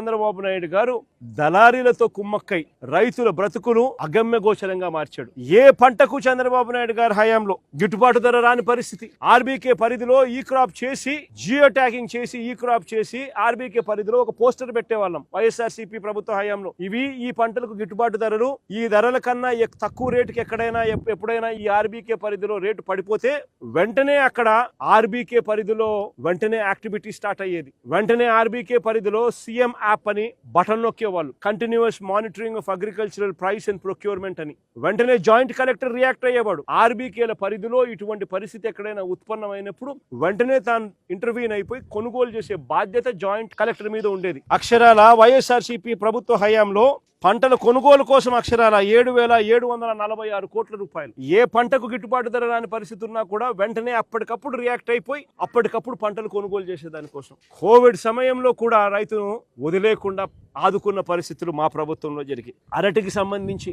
చంద్రబాబు నాయుడు గారు దళారీలతో కుమ్మక్కై రైతుల బ్రతుకును అగమ్య గోచరంగా మార్చాడు. ఏ పంటకు చంద్రబాబు నాయుడు గారి హయాంలో గిట్టుబాటు ధర రాని పరిస్థితి? ఆర్బీకే పరిధిలో ఈ క్రాప్ చేసి జియో ట్యాగింగ్ చేసి ఈ క్రాప్ చేసి ఆర్బీకే పరిధిలో ఒక పోస్టర్ పెట్టేవాళ్ళం వైఎస్ఆర్సీపీ ప్రభుత్వ హయాంలో. ఇవి ఈ పంటలకు గిట్టుబాటు ధరలు. ఈ ధరల కన్నా తక్కువ రేటుకి ఎక్కడైనా ఎప్పుడైనా ఈ ఆర్బీకే పరిధిలో రేటు పడిపోతే వెంటనే అక్కడ ఆర్బీకే పరిధిలో వెంటనే యాక్టివిటీ స్టార్ట్ అయ్యేది. వెంటనే ఆర్బీకే పరిధిలో సీఎం యాప్ అని button నొక్కేవాళ్ళు. Continuous monitoring of agricultural price and procurement అని. వెంటనే జాయింట్ కలెక్టర్ రియాక్ట్ అయ్యేవాడు. ఆర్బీకేల పరిధిలో ఇటువంటి పరిస్థితి ఎక్కడైనా ఉత్పన్నమైనప్పుడు వెంటనే తాను ఇంటర్వ్యూన్ అయిపోయి కొనుగోలు చేసే బాధ్యత జాయింట్ కలెక్టర్ మీద ఉండేది. అక్షరాల వైఎస్ఆర్సీపీ ప్రభుత్వ హయాంలో పంటల కొనుగోలు కోసం అక్షరాల ఏడు వేల ఏడు వందల నలభై ఆరు కోట్ల రూపాయలు. ఏ పంటకు గిట్టుబాటు ధర రాని పరిస్థితి ఉన్నా కూడా వెంటనే అప్పటికప్పుడు రియాక్ట్ అయిపోయి అప్పటికప్పుడు పంటలు కొనుగోలు చేసేదానికోసం కోవిడ్ సమయంలో కూడా రైతును వదిలేకుండా ఆదుకున్న పరిస్థితులు మా ప్రభుత్వంలో జరిగాయి. అరటికి సంబంధించి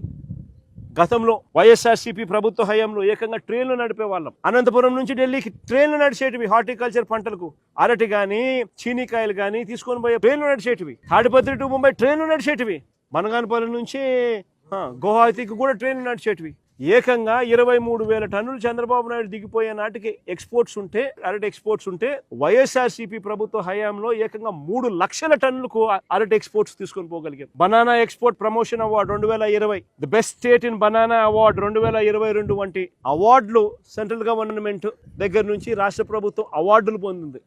గతంలో వైఎస్ఆర్సీపీ ప్రభుత్వ హయాంలో ఏకంగా ట్రైన్లు నడిపే వాళ్ళం. అనంతపురం నుంచి ఢిల్లీకి ట్రైన్లు నడిచేటివి హార్టికల్చర్ పంటలకు. అరటి కానీ చీనికాయలు కానీ తీసుకొని పోయే ట్రైన్లు నడిచేటివి. తాడిపత్రి టు ముంబై ట్రైన్లు నడిచేటివి. మనగానపల్లి నుంచి గౌహాతికి కూడా ట్రైన్లు నడిచేటివి. ఏకంగా ఇరవై మూడు వేల టన్నులు చంద్రబాబు నాయుడు దిగిపోయే నాటికి ఎక్స్పోర్ట్స్ ఉంటే అరటి ఎక్స్పోర్ట్స్ ఉంటే వైఎస్ఆర్సీపీ ప్రభుత్వ హయాంలో ఏకంగా మూడు లక్షల టన్నులకు అరటి ఎక్స్పోర్ట్స్ తీసుకొని పోగలిగాం. బనానా ఎక్స్పోర్ట్ ప్రమోషన్ అవార్డు రెండు వేల ఇరవై. The best state in banana award రెండు వేల ఇరవై రెండు వంటి అవార్డులు సెంట్రల్ గవర్నమెంట్ దగ్గర నుంచి రాష్ట్ర ప్రభుత్వం అవార్డులు పొందింది.